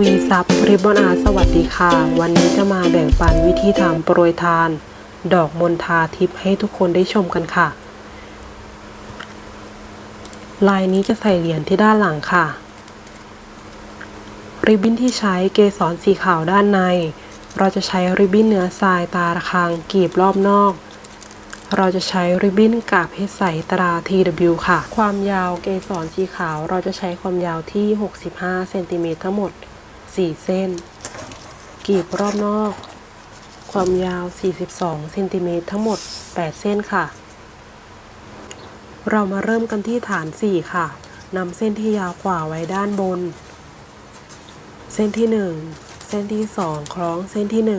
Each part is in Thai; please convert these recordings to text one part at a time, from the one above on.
วีซับริบบอนอาสวัสดีค่ะ วันนี้จะมาแบ่งปันวิธีทำโปรยทาน ดอกมณฑาทิพย์ให้ทุกคนได้ชมกันค่ะ ลายนี้จะใส่เหรียญที่ด้านหลังค่ะ ริบบิ้นที่ใช้เกสรสีขาวด้านใน เราจะใช้ริบบิ้นเนื้อทรายตาระฆังกีบรอบนอก เราจะใช้ริบบิ้นกาบเพชรใสตรา TW ค่ะ ความยาวเกสรสีขาวเราจะใช้ความยาวที่ 65เซนติเมตรทั้งหมด 4เส้นกีบรอบนอก ความยาว 42เซนติเมตรทั้งหมด 8 เส้นค่ะ เรามาเริ่มกันที่ฐาน 4 ค่ะนำเส้นที่ยาวกว่าไว้ด้านบน เส้นที่ 1 เส้นที่ 2 คล้องเส้นที่ 1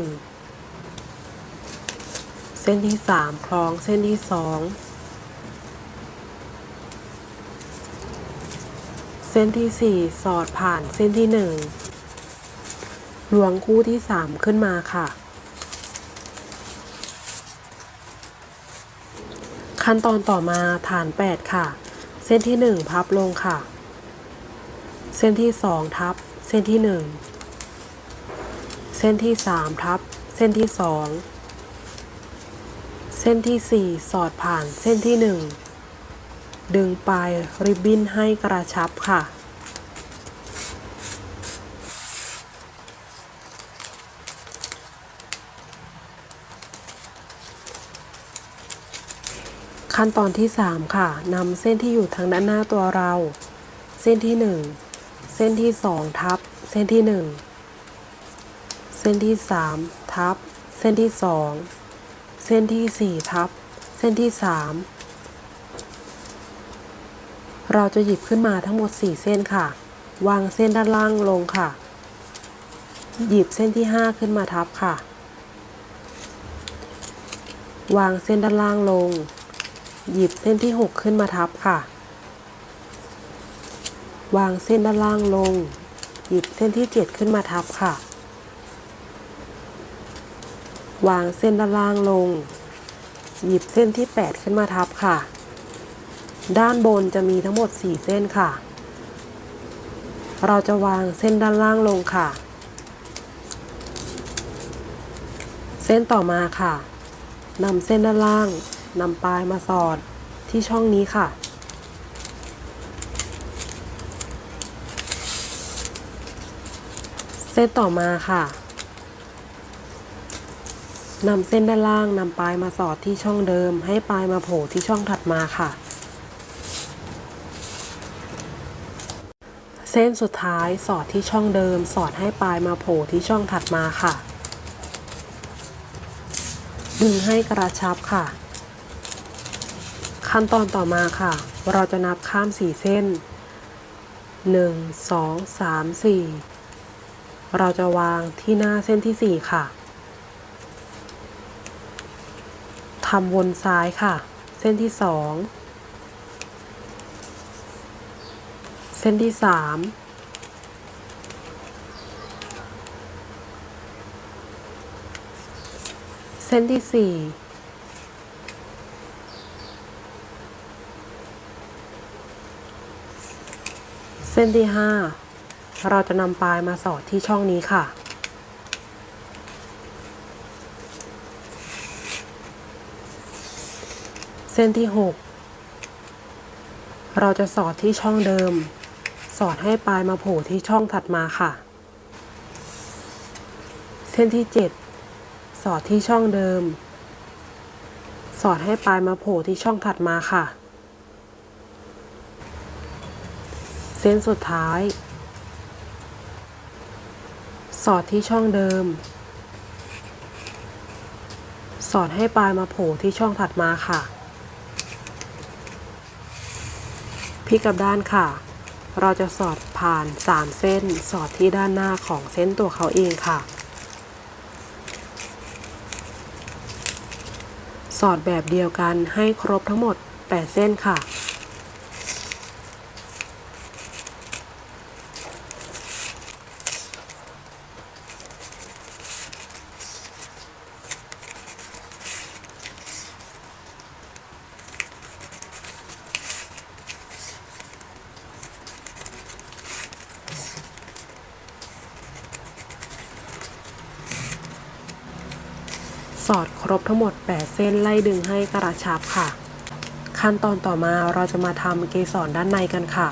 เส้นที่ 3 คล้องเส้นที่ 2เส้นที่ 4 สอดผ่านเส้นที่ 1 ลวงคู่ที่ 3 ขึ้นมาค่ะ ขั้นตอนต่อมาฐาน 8 ค่ะ เส้นที่ 1 พับลงค่ะ เส้นที่ 2 ทับ เส้นที่ 1 เส้นที่ 3 ทับ เส้นที่ 2 เส้นที่ 4 สอดผ่านเส้นที่ 1 ดึงปลายริบบิ้นให้กระชับค่ะ ขั้นตอนที่ 3 ค่ะนำเส้นที่อยู่ทางด้านหน้าตัวเรา เส้นที่ 1 เส้นที่ 2 ทับ เส้นที่ 1 เส้นที่ 3 ทับ เส้นที่ 2 เส้นที่ 4 ทับ เส้นที่ 3 เราจะหยิบขึ้นมาทั้งหมด 4 เส้นค่ะ วางเส้นด้านล่างลงค่ะ หยิบเส้นที่ 5 ขึ้นมาทับค่ะ วางเส้นด้านล่างลง หยิบเส้นที่ 6 ขึ้นมาทับค่ะ วางเส้นด้านล่างลง หยิบเส้นที่ 7 ขึ้นมาทับค่ะ วางเส้นด้านล่างลง หยิบเส้นที่ 8 ขึ้นมาทับค่ะ ด้านบนจะมีทั้งหมด 4 เส้นค่ะ เราจะวางเส้นด้านล่างลงค่ะ เส้นต่อมาค่ะนำเส้นด้านล่าง นำปลายมาสอดที่ช่องนี้ค่ะ เส้นต่อมาค่ะนำเส้นด้านล่างนำปลายมาสอดที่ช่องเดิม ให้ปลายมาโผล่ที่ช่องถัดมาค่ะ เส้นสุดท้ายสอดที่ช่องเดิม สอดให้ปลายมาโผล่ที่ช่องถัดมาค่ะ ดึงให้กระชับค่ะ ขั้นตอนต่อมาค่ะ เราจะนับข้ามสี่เส้น 1 2 3 4 เราจะวางที่หน้าเส้นที่ 4 ค่ะทำวนซ้ายค่ะ เส้นที่ 2 เส้นที่ 3เส้นที่4 เส้นที่ 5 เราจะนำปลายมาสอดที่ช่องนี้ค่ะ เส้นที่ 6 เราจะสอดที่ช่องเดิม สอดให้ปลายมาโผล่ที่ช่องถัดมาค่ะ เส้นที่ 7 สอดที่ช่องเดิม สอดให้ปลายมาโผล่ที่ช่องถัดมาค่ะ เส้นสุดท้าย สอดที่ช่องเดิม สอดให้ปลายมาโผล่ที่ช่องถัดมาค่ะ พลิกกลับด้านค่ะ เราจะสอดผ่าน 3 เส้น สอดที่ด้านหน้าของเส้นตัวเขาเองค่ะ สอดแบบเดียวกันให้ครบทั้งหมด 8 เส้นค่ะ รบทั้งหมด 8 เส้นไล่ดึงให้กระชับค่ะ ขั้นตอนต่อมาเราจะมาทำเกสรด้านในกันค่ะ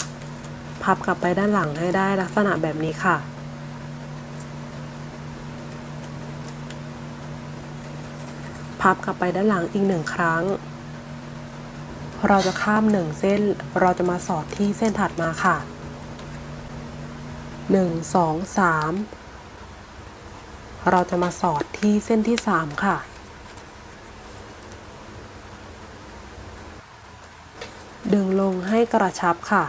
พับกลับไปด้านหลังให้ได้ลักษณะแบบนี้ค่ะพับกลับไปด้านหลังอีกหนึ่งครั้ง เราจะข้ามหนึ่งเส้น เราจะมาสอดที่เส้นถัดมาค่ะหนึ่งสองสามเราจะมาสอดที่เส้นที่สามค่ะ ดึงลงให้กระชับค่ะ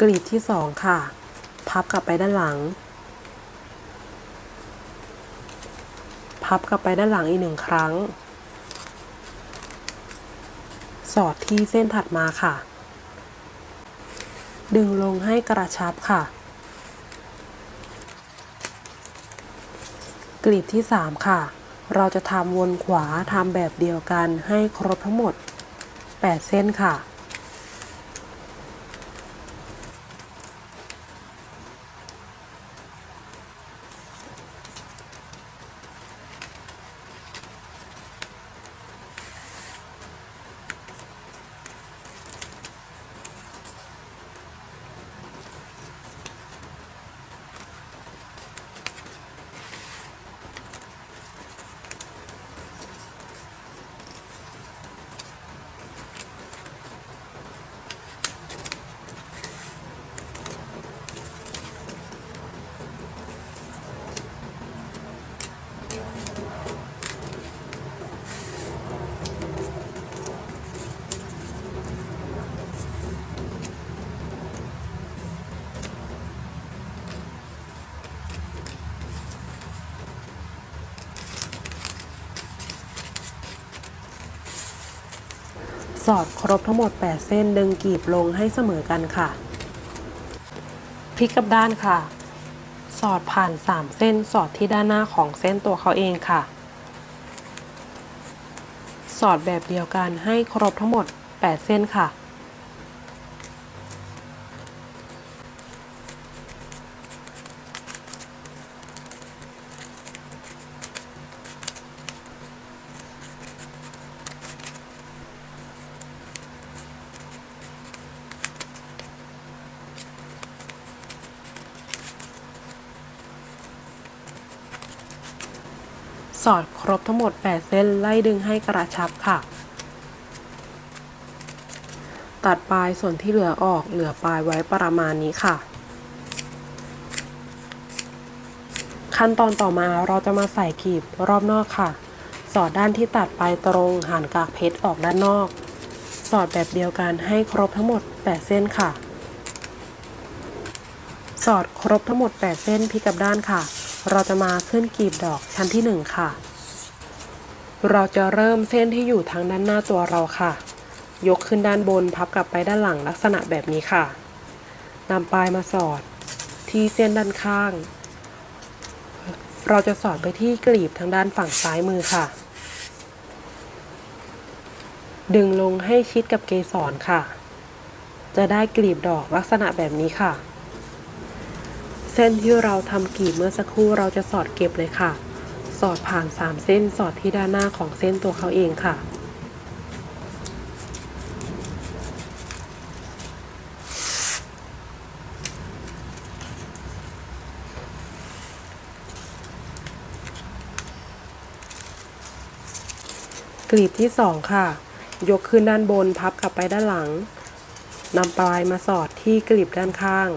กลีบที่สองค่ะ พับกลับไปด้านหลัง พับกลับไปด้านหลังอีกหนึ่งครั้ง สอดที่เส้นถัดมาค่ะ ดึงลงให้กระชับค่ะ กลีบที่ 3 ค่ะ เราจะทำวนขวาทำแบบเดียวกันให้ครบทั้งหมด 8 เส้นค่ะ อดครบทั้งหมด 8 เส้นดึงกลีบลงให้เสมอกันค่ะ พลิกกับด้านค่ะ สอดผ่าน 3 เส้นสอดที่ด้านหน้าของเส้นตัวเขาเองค่ะ สอดแบบเดียวกันให้ครบทั้งหมด 8 เส้นค่ะ สอดครบทั้งหมด 8 เส้นไล่ดึงให้กระชับค่ะ ตัดปลายส่วนที่เหลือออกเหลือปลายไว้ประมาณนี้ค่ะ ขั้นตอนต่อมาเราจะมาใส่กลีบรอบนอกค่ะ สอดด้านที่ตัดไปตรงหันกากเพชรออกด้านนอก สอดแบบเดียวกันให้ครบทั้งหมด 8 เส้นค่ะ สอดครบทั้งหมด 8 เส้นพลิกกลับด้านค่ะ เราจะมาขึ้นกลีบดอกชั้นที่ 1 ค่ะ เราจะเริ่มเส้นที่อยู่ทางด้านหน้าตัวเราค่ะ ยกขึ้นด้านบนพับกลับไปด้านหลังลักษณะแบบนี้ค่ะนำปลายมาสอดที่เส้นด้านข้าง เราจะสอดไปที่กลีบทางด้านฝั่งซ้ายมือค่ะ ดึงลงให้ชิดกับเกสรค่ะ จะได้กลีบดอกลักษณะแบบนี้ค่ะ ส้นที่เราทำกลีบเมื่อสักครู่เราจะสอดเก็บเลยค่ะ สอดผ่าน 3 เส้นสอดที่ด้านหน้าของเส้นตัวเขาเองค่ะ กลีบที่ 2 ค่ะ ยกขึ้นด้านบนพับกลับไปด้านหลังนำปลายมาสอดที่กลีบด้านข้าง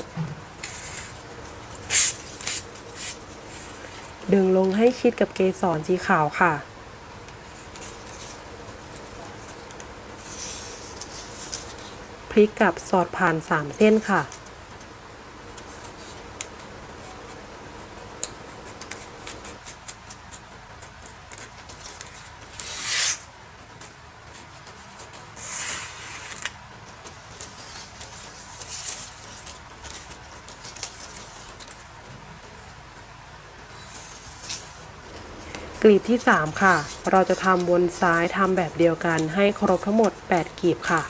ดึงลงให้ชิดกับเกสรสีขาวค่ะ พลิกกลับสอดผ่าน 3 เส้นค่ะ กลีบที่ 3 ค่ะ เราจะทำบนซ้ายทำแบบเดียวกันให้ครบทั้งหมด 8กลีบค่ะ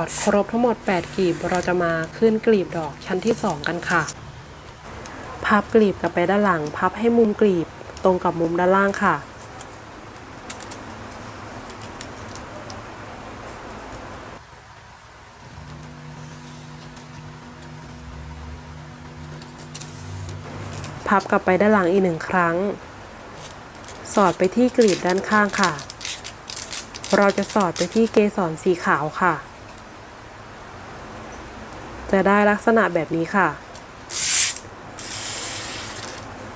อดครบทั้งหมด 8กลีบเราจะมาขึ้นกลีบดอกชั้นที่ 2 กันค่ะ พับกลีบกลับไปด้านหลัง พับให้มุมกลีบตรงกับมุมด้านล่างค่ะ พับกลับไปด้านหลังอีกหนึ่งครั้ง สอดไปที่กลีบด้านข้างค่ะ เราจะสอดไปที่เกสรสีขาวค่ะ จะได้ลักษณะแบบนี้ค่ะ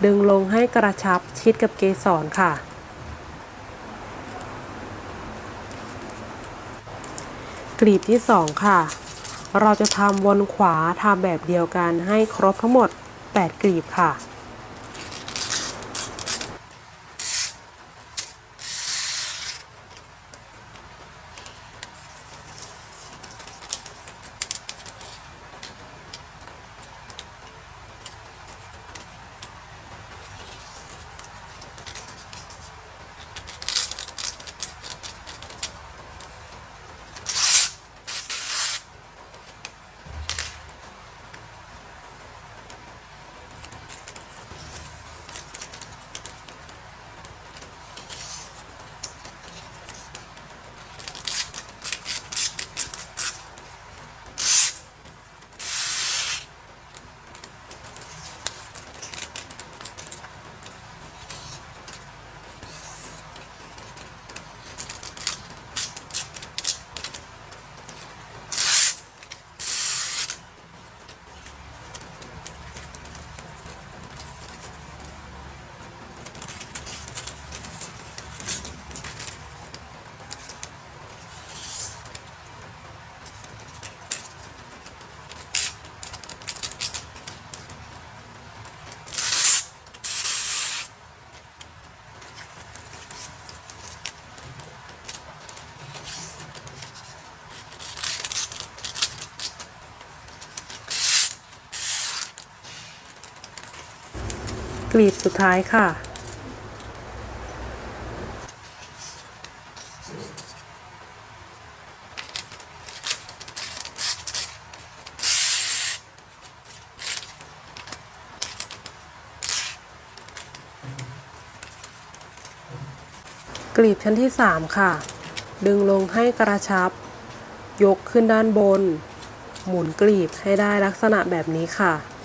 ดึงลงให้กระชับชิดกับเกสรค่ะ กลีบที่ 2 ค่ะ เราจะทำวนขวาทำแบบเดียวกันให้ครบทั้งหมด 8 กลีบค่ะ กลีบสุดท้ายค่ะ กลีบชั้นที่สามค่ะ ดึงลงให้กระชับ ยกขึ้นด้านบน หมุนกลีบให้ได้ลักษณะแบบนี้ค่ะ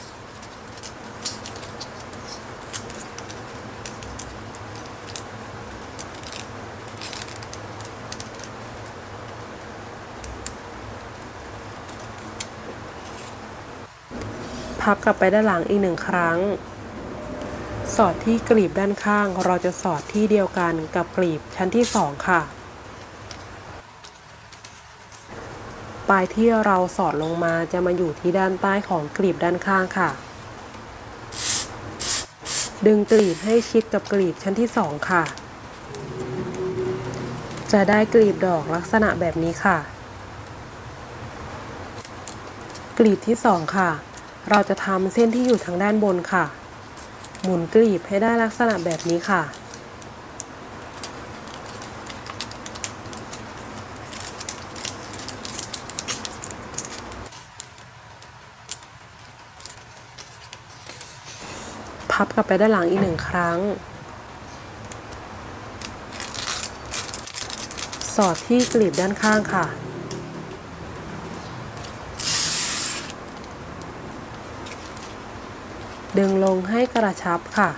พับกลับไปด้านหลังอีกหนึ่งครั้ง สอดที่กลีบด้านข้าง เราจะสอดที่เดียวกันกับกลีบชั้นที่2ค่ะ ปลายที่เราสอดลงมาจะมาอยู่ที่ด้านใต้ของกลีบด้านข้างค่ะ ดึงกลีบให้ชิดกับกลีบชั้นที่2ค่ะ จะได้กลีบดอกลักษณะแบบนี้ค่ะ กลีบที่2ค่ะ เราจะทำเส้นที่อยู่ทางด้านบนค่ะ หมุนกลีบให้ได้ลักษณะแบบนี้ค่ะ พับกลับไปด้านหลังอีกหนึ่งครั้ง สอดที่กลีบด้านข้างค่ะ ดึงลงให้กระชับค่ะ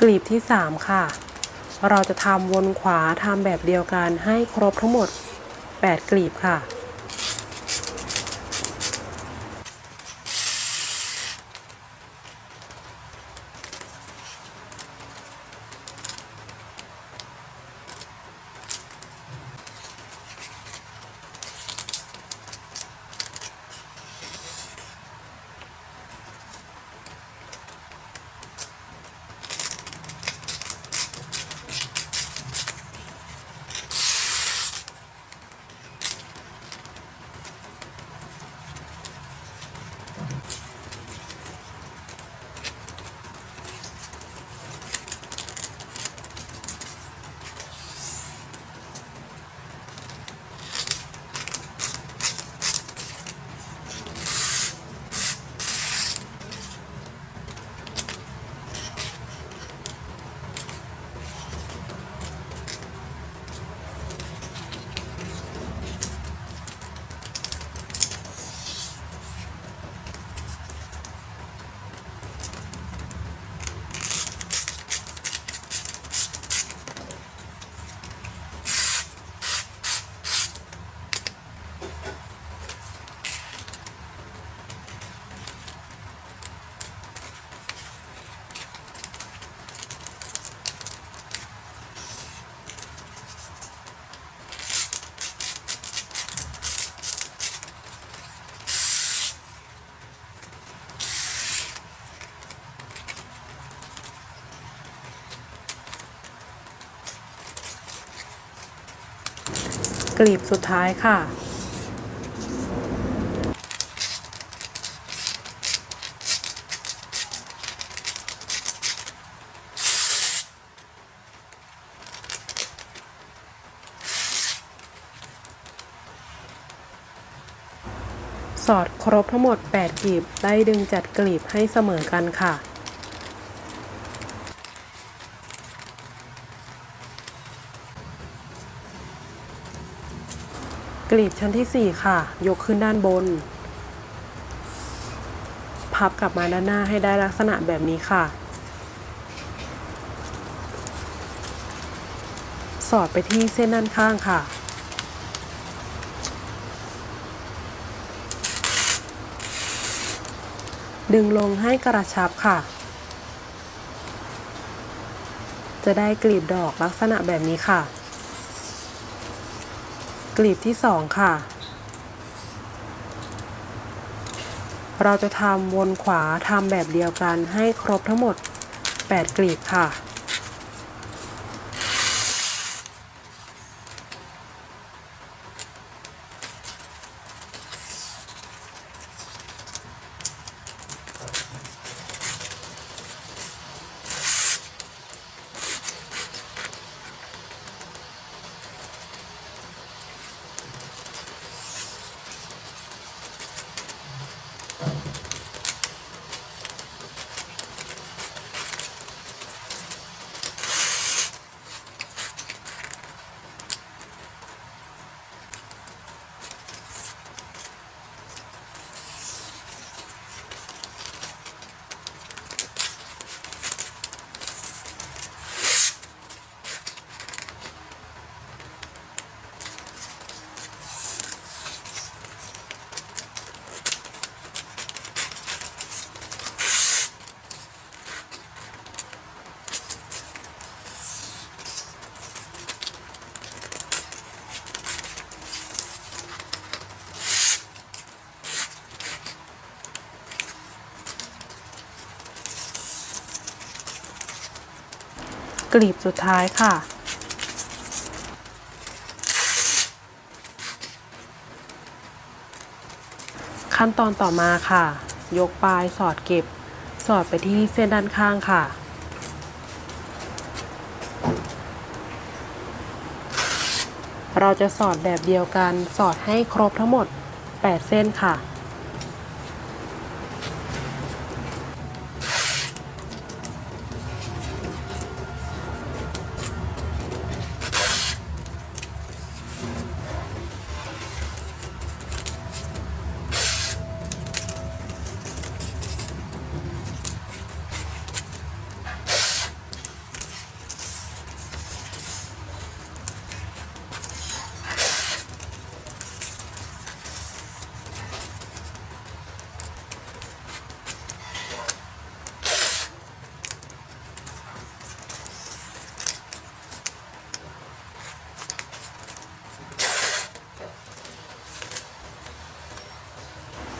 กลีบที่ 3 ค่ะ เราจะทำวนขวาทำแบบเดียวกันให้ครบทั้งหมด 8 กลีบค่ะ กลีบสุดท้ายค่ะ สอดครบทั้งหมด 8กลีบได้ดึงจัดกลีบให้เสมอกันค่ะ กลีบชั้นที่ 4 ค่ะ ยกขึ้นด้านบน พับกลับมาด้านหน้าให้ได้ลักษณะแบบนี้ค่ะ สอดไปที่เส้นด้านข้างค่ะ ดึงลงให้กระชับค่ะ จะได้กลีบดอกลักษณะแบบนี้ค่ะ กลีบที่สองค่ะ เราจะทำวนขวาทำแบบเดียวกันให้ครบทั้งหมด 8 กลีบค่ะ กลีบสุดท้ายค่ะ ขั้นตอนต่อมาค่ะ ยกปลายสอดเก็บ สอดไปที่เส้นด้านข้างค่ะเราจะสอดแบบเดียวกันสอดให้ครบทั้งหมด 8 เส้นค่ะ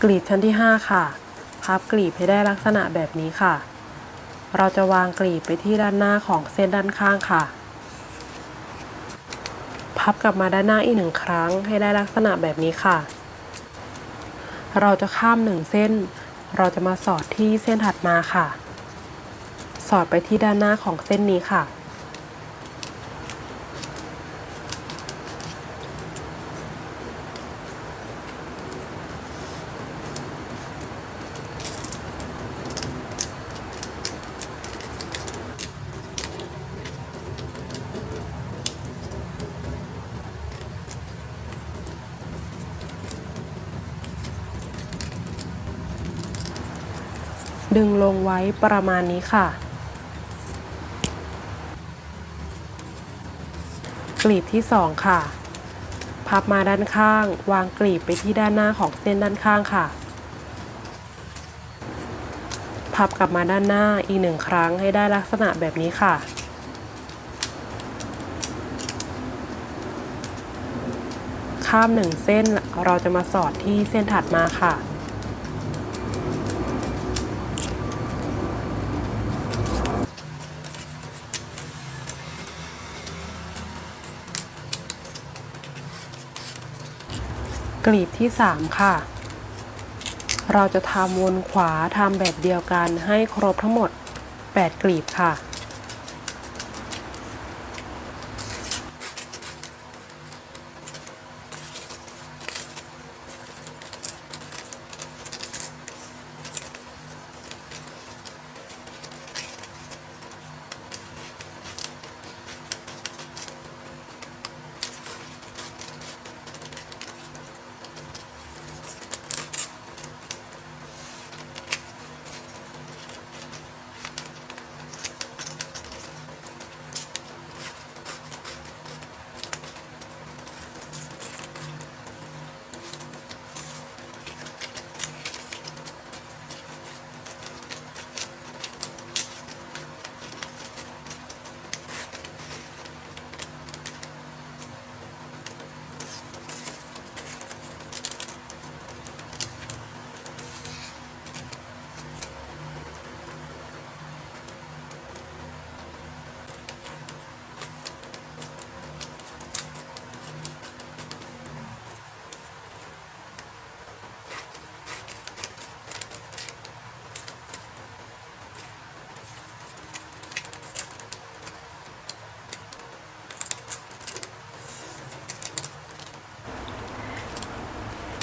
กลีบชั้นที่ 5 ค่ะ พับกลีบให้ได้ลักษณะแบบนี้ค่ะ เราจะวางกลีบไปที่ด้านหน้าของเส้นด้านข้างค่ะ พับกลับมาด้านหน้าอีกหนึ่งครั้งให้ได้ลักษณะแบบนี้ค่ะ เราจะข้ามหนึ่งเส้น เราจะมาสอดที่เส้นถัดมาค่ะ สอดไปที่ด้านหน้าของเส้นนี้ค่ะ ดึงลงไว้ประมาณนี้ค่ะ กลีบที่ 2 ค่ะ พับมาด้านข้าง วางกลีบไปที่ด้านหน้าของเส้นด้านข้างค่ะ พับกลับมาด้านหน้าอีกหนึ่งครั้งให้ได้ลักษณะแบบนี้ค่ะข้ามหนึ่งเส้นเราจะมาสอดที่เส้นถัดมาค่ะ กลีบที่ 3 ค่ะ เราจะทำวนขวาทำแบบเดียวกันให้ครบทั้งหมด 8 กลีบค่ะ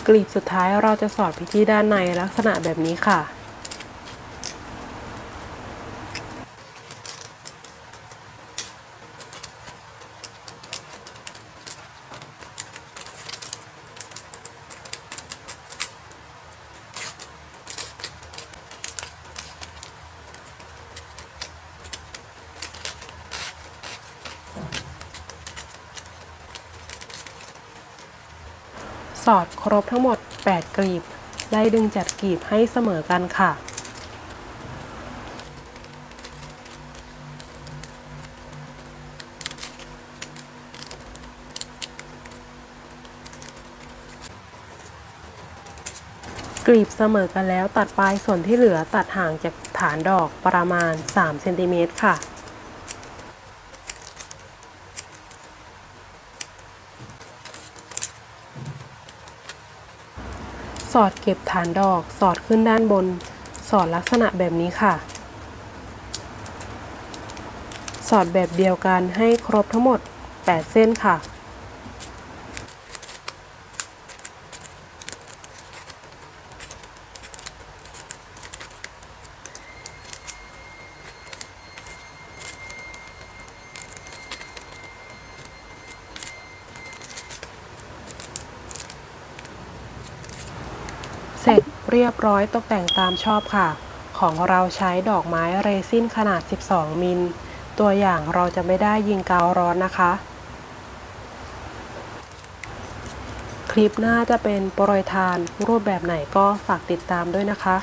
กลีบสุดท้ายเราจะสอดไปที่ด้านในลักษณะแบบนี้ค่ะ สอดครบทั้งหมด 8 กลีบ ไล่ดึงจัดกลีบให้เสมอกันค่ะ กลีบเสมอกันแล้วตัดปลายส่วนที่เหลือตัดห่างจากฐานดอกประมาณ 3 เซนติเมตรค่ะ สอดเก็บฐานดอก สอดขึ้นด้านบน สอดลักษณะแบบนี้ค่ะ สอดแบบเดียวกันให้ครบทั้งหมด 8 เส้นค่ะ เรียบร้อยตกแต่งตามชอบค่ะ ของเราใช้ดอกไม้เรซินขนาด 12 มิล ตัวอย่างเราจะไม่ได้ยิงกาวร้อนนะคะ คลิปหน้าจะเป็นโปรยทานรูปแบบไหนก็ฝากติดตามด้วยนะคะ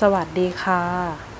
สวัสดีค่ะ